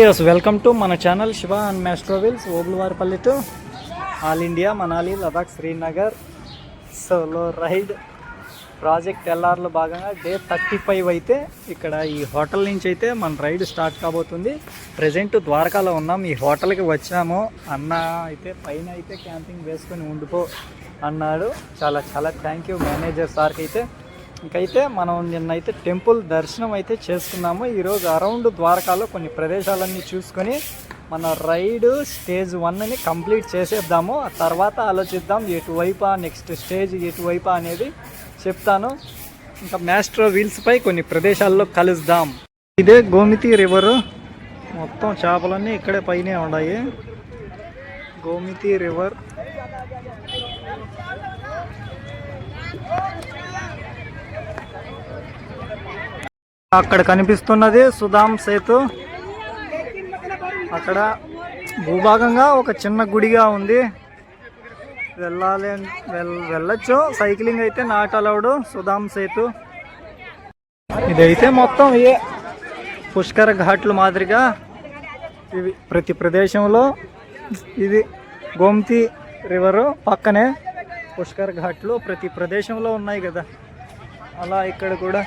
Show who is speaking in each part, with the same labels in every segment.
Speaker 1: Yes welcome to మన channel Shiva and maestro wheels Obulavaripalli to all India Manali Ladakh Srinagar solo ride project ఎల్ఆర్లో భాగంగా day thirty five అయితే ఇక్కడ ఈ hotel నుంచి అయితే మన రైడ్ స్టార్ట్ కాబోతుంది. ప్రజెంట్ ద్వారకాలో ఉన్నాం. ఈ హోటల్కి వచ్చాము. అన్న అయితే పైన అయితే క్యాంపింగ్ వేసుకొని ఉండిపో అన్నాడు. చాలా చాలా థ్యాంక్ యూ మేనేజర్ సార్కి అయితే. ఇంకైతే మనం నిన్నైతే టెంపుల్ దర్శనం అయితే చేసుకున్నాము. ఈరోజు అరౌండ్ ద్వారకాలో కొన్ని ప్రదేశాలన్నీ చూసుకొని మన రైడ్ స్టేజ్ వన్ని కంప్లీట్ చేసేద్దాము. ఆ తర్వాత ఆలోచిద్దాం ఎటువైపా నెక్స్ట్ స్టేజ్ ఎటువైపా అనేది చెప్తాను. ఇంకా మ్యాస్ట్రో వీల్స్పై కొన్ని ప్రదేశాల్లో కలుద్దాం. ఇదే గోమితి రివర్. మొత్తం చేపలన్నీ ఇక్కడే పైనే ఉన్నాయి గోమితి రివర్. అక్కడ కనిపిస్తున్నది సుధాం సేతు. అక్కడ భూభాగంగా ఒక చిన్న గుడిగా ఉంది. వెళ్ళాలి వెళ్ళొచ్చు. సైక్లింగ్ అయితే నాట్ అలౌడ్ సుధాం సేతు. ఇదైతే మొత్తం ఏ పుష్కర ఘాట్లు మాదిరిగా ఇవి ప్రతి ప్రదేశంలో ఇది గోమతి రివరు పక్కనే పుష్కర్ ఘాట్లు ప్రతి ప్రదేశంలో ఉన్నాయి కదా. అలా ఇక్కడ కూడా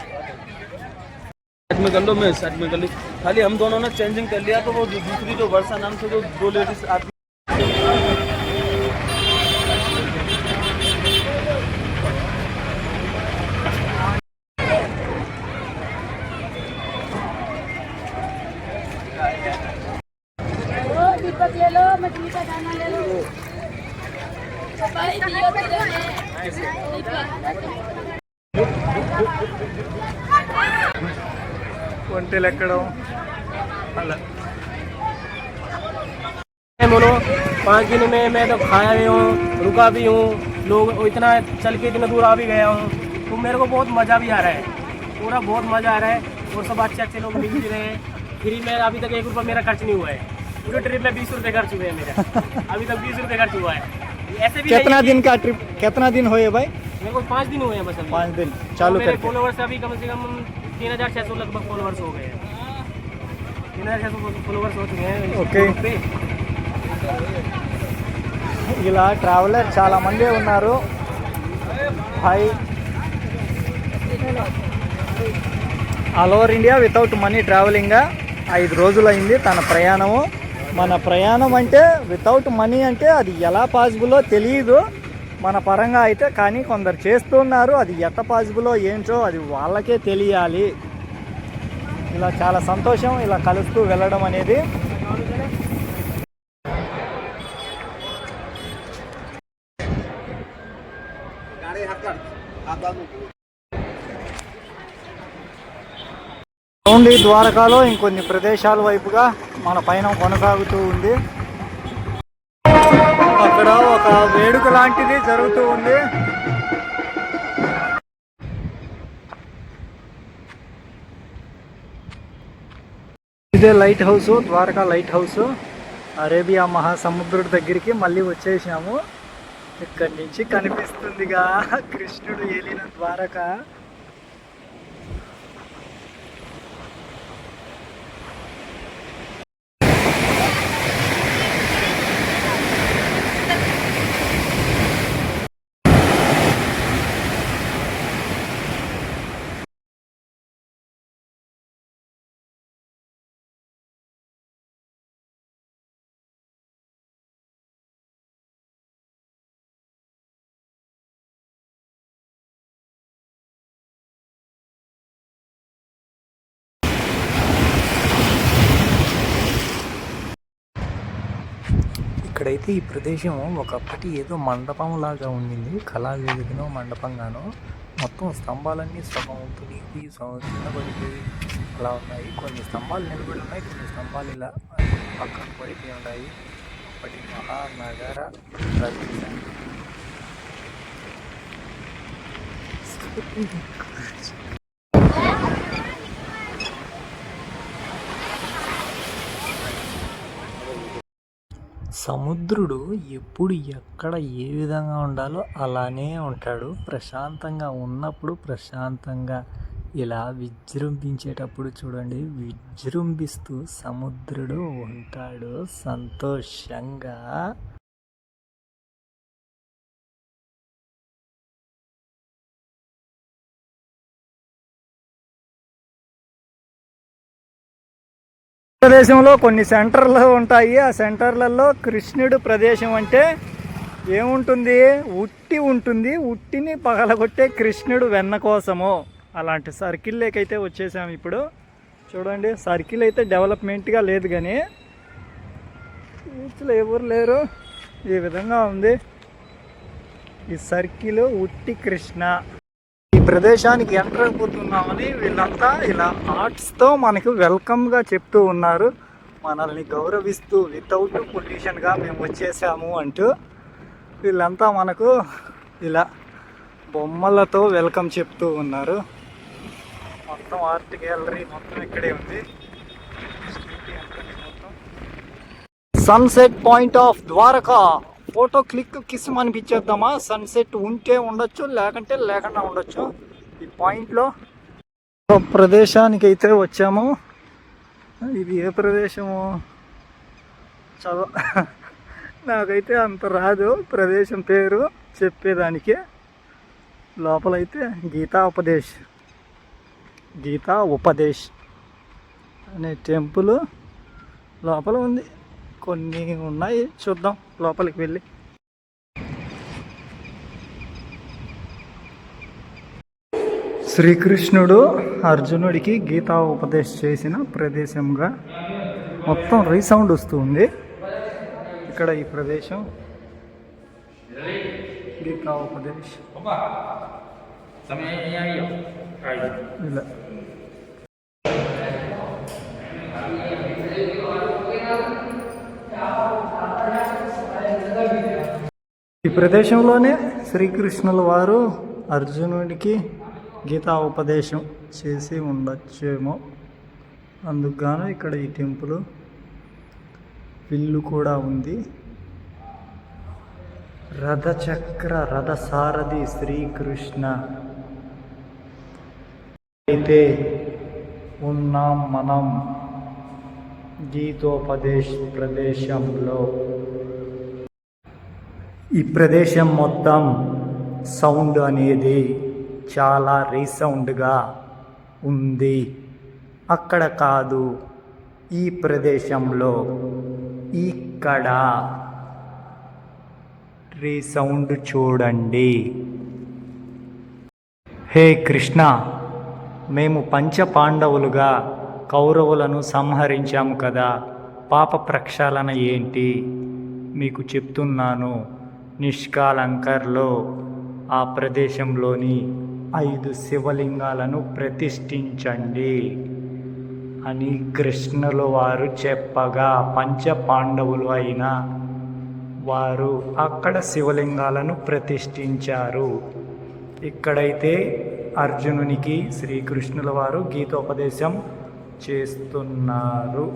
Speaker 2: में कर लो, मैं साइड में कर ली। खाली हम दोनों ने चेंजिंग कर लिया तो वो दूसरी जो वर्षा नाम से जो दो लेडीज़ आती
Speaker 3: दीपक ले
Speaker 1: ఒంటెలు ఎక్కడం అలా
Speaker 2: बोलो पाँच दिन में मैं तो खाया भी हूँ रुका भी हूँ लोग इतना चल के इतना दूर आ भी गया हूँ तो मेरे को बहुत मज़ा भी आ रहा है पूरा बहुत मज़ा आ रहा है और सब अच्छे अच्छे लोग मिल भी रहे हैं फ्री में अभी तक एक रुपया मेरा खर्च नहीं हुआ है पूरे ट्रिप में बीस रुपये खर्च हुए हैं मेरे अभी तक बीस रुपये खर्च हुआ है ऐसे भी
Speaker 1: कितना
Speaker 2: नहीं
Speaker 1: दिन का ट्रिप कितना दिन हुए भाई
Speaker 2: मेरे को पाँच दिन हुए हैं बस अभी
Speaker 1: पाँच दिन चालू
Speaker 2: मेरे
Speaker 1: करके
Speaker 2: फॉलोवर्स अभी कम से कम तीन हजार छः सौ लगभग फॉलोवर्स हो गए हैं तीन हजार छः सौ फॉलोवर्स हो चुके हैं
Speaker 1: ओके।
Speaker 2: Facebook पे।
Speaker 1: ఇలా ట్రావెలర్ చాలా మంది ఉన్నారు hi all over India without money travelling ఐదు రోజులు అయింది తన ప్రయాణము మన ప్రయాణం అంటే వితౌట్ మనీ అంటే అది ఎలా పాసిబులో తెలియదు మన పరంగా అయితే కానీ కొందరు చేస్తున్నారు అది ఎట్ట పాసిబులో ఏంటో అది వాళ్ళకే తెలియాలి. ఇలా చాలా సంతోషం ఇలా కలుస్తూ వెళ్ళడం అనేది. ఓన్లీ ద్వారకాలో ఇంకొన్ని ప్రదేశాల వైపుగా మన పైన కొనసాగుతూ ఉంది. వేడుక లాంటిది జరుగుతూ ఉంది. ఇదే light house Dwaraka light house. Arabia మహాసముద్రుడి దగ్గరికి మళ్ళీ వచ్చేసాము ఇక్కడి నుంచి కనిపిస్తుందిగా కృష్ణుడు ఏలిన ద్వారక. ఇక్కడైతే ఈ ప్రదేశం ఒకప్పటి ఏదో మండపం లాగా ఉండింది. కళావేదికనో మండపంగానో మొత్తం స్తంభాలన్నీ సగం తుడిగి కింద పడిపోయి అలా ఉన్నాయి. కొన్ని స్తంభాలు నిలబడి ఉన్నాయి కొన్ని స్తంభాలు ఇలా పక్కన పడిపోయి ఉన్నాయి. అప్పటి మహానగర ప్రదేశం. సముద్రుడు ఎప్పుడు ఎక్కడ ఏ విధంగా ఉండాలో అలానే ఉంటాడు. ప్రశాంతంగా ఉన్నప్పుడు ప్రశాంతంగా ఇలా విజృంభించేటప్పుడు చూడండి. విజృంభిస్తూ సముద్రుడు ఉంటాడు సంతోషంగా. భారతదేశంలో కొన్ని సెంటర్లు ఉంటాయి. ఆ సెంటర్లలో కృష్ణుడు ప్రదేశం అంటే ఏముంటుంది? ఉట్టి ఉంటుంది. ఉట్టిని పగలగొట్టే కృష్ణుడు వెన్న కోసము. అలాంటి సర్కిల్లోకైతే వచ్చేసాము ఇప్పుడు. చూడండి సర్కిల్ అయితే డెవలప్మెంట్గా లేదు కానీ బీచ్లో ఎవరు లేరు. ఈ విధంగా ఉంది. ఈ సర్కిల్ ఉట్టి కృష్ణ. ప్రదేశానికి ఎంటర్ అయిపోతున్నామని వీళ్ళంతా ఇలా ఆర్ట్స్తో మనకు వెల్కమ్గా చెప్తూ ఉన్నారు. మనల్ని గౌరవిస్తూ వితౌట్ పొల్యూషన్గా మేము వచ్చేసాము అంటూ వీళ్ళంతా మనకు ఇలా బొమ్మలతో వెల్కమ్ చెప్తూ ఉన్నారు. మొత్తం ఆర్ట్ గ్యాలరీ మొత్తం ఇక్కడే ఉంది. Sunset point of Dwaraka photo click kiss అనిపించేద్దామా? Sunset ఉంటే ఉండొచ్చు లేకంటే లేకుండా ఉండొచ్చు. ఈ పాయింట్లో ఒక ప్రదేశానికి అయితే వచ్చాము. ఇది ఏ ప్రదేశము? చదవ నాకైతే అంత రాదు. ప్రదేశం పేరు చెప్పేదానికి. లోపలైతే గీతా ఉపదేశ్. గీతా ఉపదేశ్ అనే టెంపుల్ లోపల ఉంది. కొన్ని ఉన్నాయి. చూద్దాం లోపలికి వెళ్ళి. శ్రీకృష్ణుడు అర్జునుడికి గీతా ఉపదేశం చేసిన ప్రదేశంగా మొత్తం రీసౌండ్ వస్తుంది ఇక్కడ ఈ ప్రదేశం. గీతా ఉపదేశ్ ఇలా. ఈ ప్రదేశంలోనే శ్రీకృష్ణుల వారు అర్జునుడికి గీతా ఉపదేశం చేసి ఉండొచ్చేమో. అందుకుగాను ఇక్కడ ఈ టెంపుల్ విల్లు కూడా ఉంది. రథచక్ర రథసారథి శ్రీకృష్ణ. అయితే ఉన్నాం మనం గీతోపదేశ్ ప్రదేశంలో. ఈ ప్రదేశం మొత్తం సౌండ్ అనేది చాలా రీసౌండ్గా ఉంది. అక్కడ కాదు ఈ ప్రదేశంలో ఇక్కడ రీసౌండ్ చూడండి. హే కృష్ణ మేము పంచపాండవులుగా కౌరవులను సంహరించాము కదా పాప ప్రక్షాళన ఏంటి? మీకు చెప్తున్నాను. నిష్కాలంకర్లో ఆ ప్రదేశంలోని ఐదు శివలింగాలను ప్రతిష్ఠించండి. అని కృష్ణులు వారు చెప్పగా పంచ పాండవులు అయిన వారు అక్కడ శివలింగాలను ప్రతిష్ఠించారు. ఇక్కడైతే అర్జునునికి శ్రీకృష్ణుల వారు గీతోపదేశం చేస్తున్నారు.